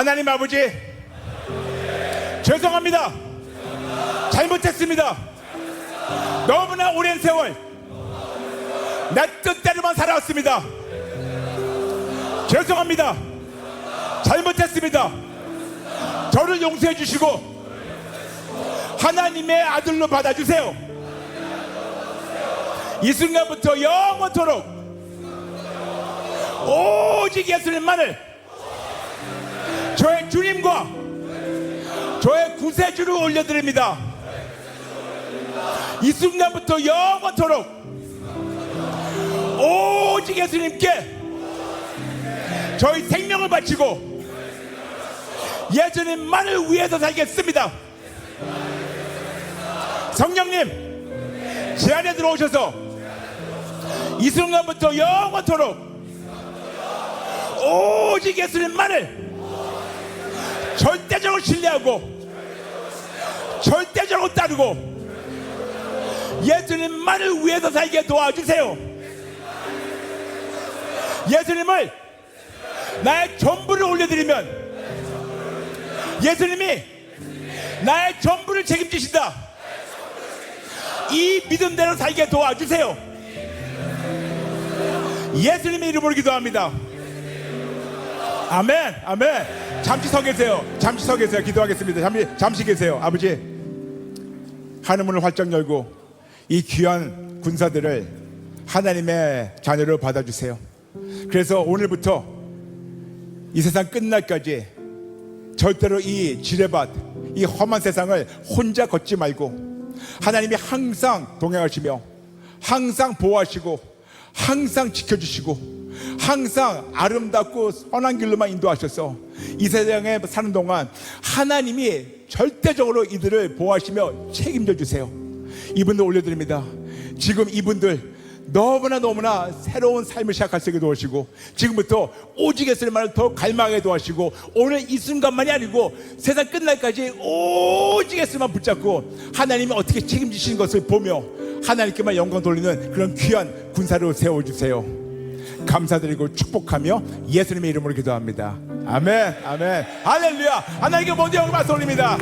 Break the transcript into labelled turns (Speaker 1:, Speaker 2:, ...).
Speaker 1: 하나님 아버지 죄송합니다. 잘못했습니다. 너무나 오랜 세월 내 뜻대로만 살아왔습니다. 죄송합니다. 잘못했습니다. 저를 용서해 주시고 하나님의 아들로 받아주세요. 이 순간부터 영원토록 오직 예수님만을 저의 주님과 저의 구세주를 올려드립니다. 이 순간부터 영원토록 오직 예수님께 저희 생명을 바치고 예수님만을 위해서 살겠습니다. 성령님, 제 안에 들어오셔서 이 순간부터 영원토록 오직 예수님만을 절대적으로 신뢰하고 절대적으로 따르고 예수님만을 위해서 살게 도와주세요. 예수님을 나의 전부를 올려드리면 예수님이 나의 전부를 책임지신다. 이 믿음대로 살게 도와주세요. 예수님의 이름으로 기도합니다. 아멘, 아멘. 잠시 서 계세요. 잠시 서 계세요. 기도하겠습니다. 잠시, 잠시 계세요. 아버지, 하늘문을 활짝 열고 이 귀한 군사들을 하나님의 자녀로 받아주세요. 그래서 오늘부터 이 세상 끝날까지 절대로 이 지뢰밭, 이 험한 세상을 혼자 걷지 말고 하나님이 항상 동행하시며 항상 보호하시고 항상 지켜주시고 항상 아름답고 선한 길로만 인도하셔서 이 세상에 사는 동안 하나님이 절대적으로 이들을 보호하시며 책임져 주세요. 이분들 올려드립니다. 지금 이분들 너무나 너무나 새로운 삶을 시작할 수 있게 도와주시고 지금부터 오직 예수님만을 더 갈망하게 도와주시고 오늘 이 순간만이 아니고 세상 끝날까지 오직 예수님만 붙잡고 하나님이 어떻게 책임지시는 것을 보며 하나님께만 영광 돌리는 그런 귀한 군사로 세워주세요 감사드리고 축복하며 예수님의 이름으로 기도합니다. 아멘. 아멘. 할렐루야. 하나님께 모든 영광 올립니다